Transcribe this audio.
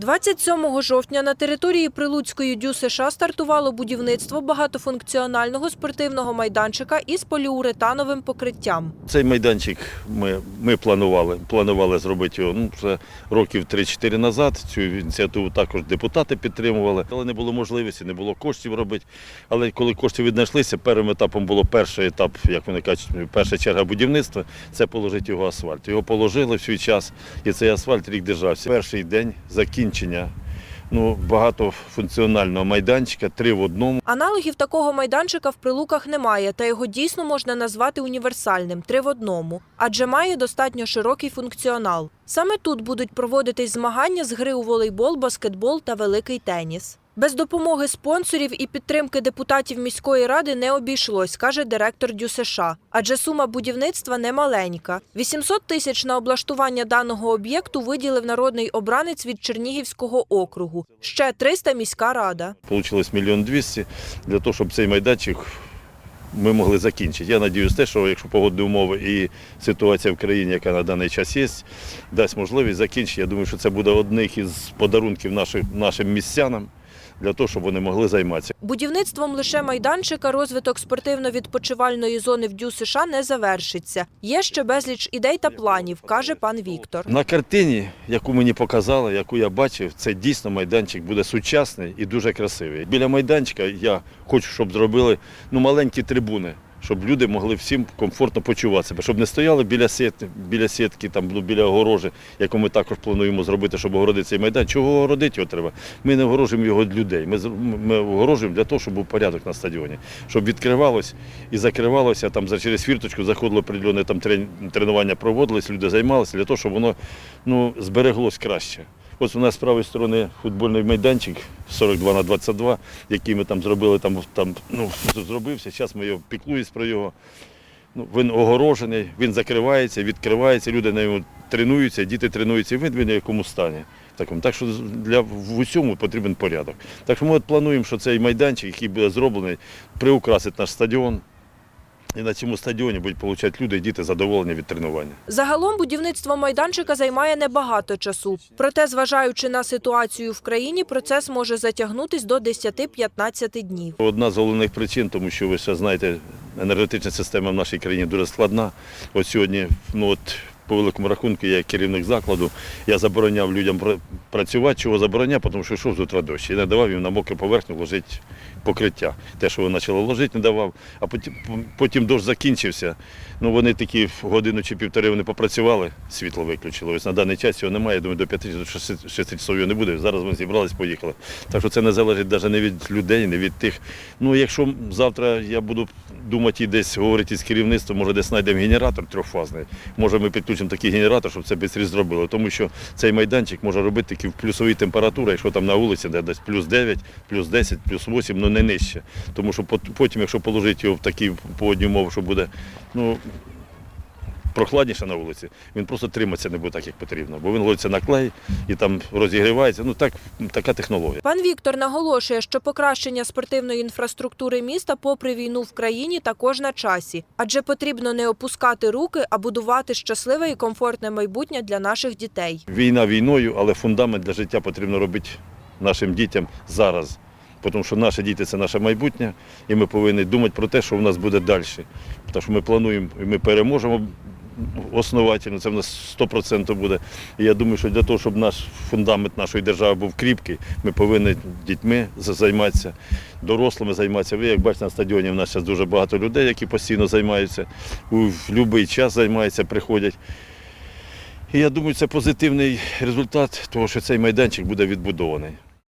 27 жовтня на території Прилуцької ДЮ США стартувало будівництво багатофункціонального спортивного майданчика із поліуретановим покриттям. Цей майданчик ми, ми планували. Планували зробити його ну, вже років 3-4 назад. Цю ініціативу також депутати підтримували, але не було можливості, не було коштів робити. Але коли кошти віднайшлися, першим етапом було перший етап, як вони кажуть, перша черга будівництва це положити його асфальт. Його положили в свій час, і цей асфальт рік держався. Перший день закінчення ну, багатофункціонального майданчика, три в одному. Аналогів такого майданчика в Прилуках немає, та його дійсно можна назвати універсальним три в одному, адже має достатньо широкий функціонал. Саме тут будуть проводитись змагання з гри у волейбол, баскетбол та великий теніс. Без допомоги спонсорів і підтримки депутатів міської ради не обійшлось, каже директор ДЮ США. Адже сума будівництва немаленька. 800 тисяч на облаштування даного об'єкту виділив народний обранець від Чернігівського округу. Ще 300 – міська рада. Получилось мільйон двісті для того, щоб цей майданчик ми могли закінчити. Я сподіваюся, те, що якщо погодні умови і ситуація в країні, яка на даний час є, дасть можливість закінчити. Я думаю, що це буде одних із подарунків нашим містянам для того, щоб вони могли займатися. Будівництвом лише майданчика розвиток спортивно-відпочивальної зони в ДЮ США не завершиться. Є ще безліч ідей та планів, каже пан Віктор. На картині, яку мені показали, яку я бачив, це дійсно майданчик буде сучасний і дуже красивий. Біля майданчика я хочу, щоб зробили ну, маленькі трибуни. Щоб люди могли всім комфортно почуватися, щоб не стояли біля сітки, біля сітки, там ну, біля огорожі, яку ми також плануємо зробити, щоб огородити цей майдан. Чого огородити його треба? Ми не огорожуємо його від людей. Ми, ми огорожуємо для того, щоб був порядок на стадіоні, щоб відкривалось і закривалося там через фірточку, заходило определенне там тренування проводились, люди займалися для того, щоб воно ну, збереглось краще. Ось у нас з правої сторони футбольний майданчик 42 на 22, який ми там зробили, там, там ну, зробився. Зараз ми його піклуємось про його. Ну, він огорожений, він закривається, відкривається, люди на ньому тренуються, діти тренуються, і він в якому стані. Такому. Так що для в усьому потрібен порядок. Так що ми от плануємо, що цей майданчик, який буде зроблений, приукрасить наш стадіон. І на цьому стадіоні будуть отримати люди і діти задоволення від тренування. Загалом будівництво майданчика займає небагато часу. Проте, зважаючи на ситуацію в країні, процес може затягнутись до 10-15 днів. Одна з головних причин, тому що ви ще знаєте, енергетична система в нашій країні дуже складна. От сьогодні, ну от по великому рахунку, я керівник закладу, я забороняв людям працювати. Чого забороняв? Тому що йшов з утра дощ. І не давав їм на мокру поверхню ложити покриття. Те, що вони почали ложити, не давав. А потім, потім дощ закінчився. Ну вони такі годину чи півтори вони попрацювали, світло виключили. Ось на даний час його немає. Я думаю, до 5-6 часов його не буде. Зараз ми зібрались, поїхали. Так що це не залежить навіть не від людей, не від тих. Ну, якщо завтра я буду думати і десь говорити з керівництвом, може десь знайдемо генератор трьохфазний. Може ми підключимо такий генератор, щоб це швидше зробили. Тому що цей майданчик може робити тільки в плюсовій температурі, якщо там на вулиці де десь плюс 9, плюс 10, плюс 8, ну не нижче. Тому що потім, якщо положити його в такі погодні умови, що буде ну, прохладніше на вулиці, він просто триматися не буде так, як потрібно. Бо він ложиться на клей і там розігрівається. Ну так, така технологія. Пан Віктор наголошує, що покращення спортивної інфраструктури міста, попри війну в країні, також на часі, адже потрібно не опускати руки, а будувати щасливе і комфортне майбутнє для наших дітей. Війна війною, але фундамент для життя потрібно робити нашим дітям зараз. Тому що наші діти це наше майбутнє, і ми повинні думати про те, що в нас буде далі. Тому що ми плануємо, і ми переможемо основательно, це в нас 100% буде. І я думаю, що для того, щоб наш фундамент нашої держави був кріпкий, ми повинні дітьми займатися, дорослими займатися. Ви як бачите, на стадіоні в нас зараз дуже багато людей, які постійно займаються, у будь-який час займаються, приходять. І я думаю, це позитивний результат того, що цей майданчик буде відбудований.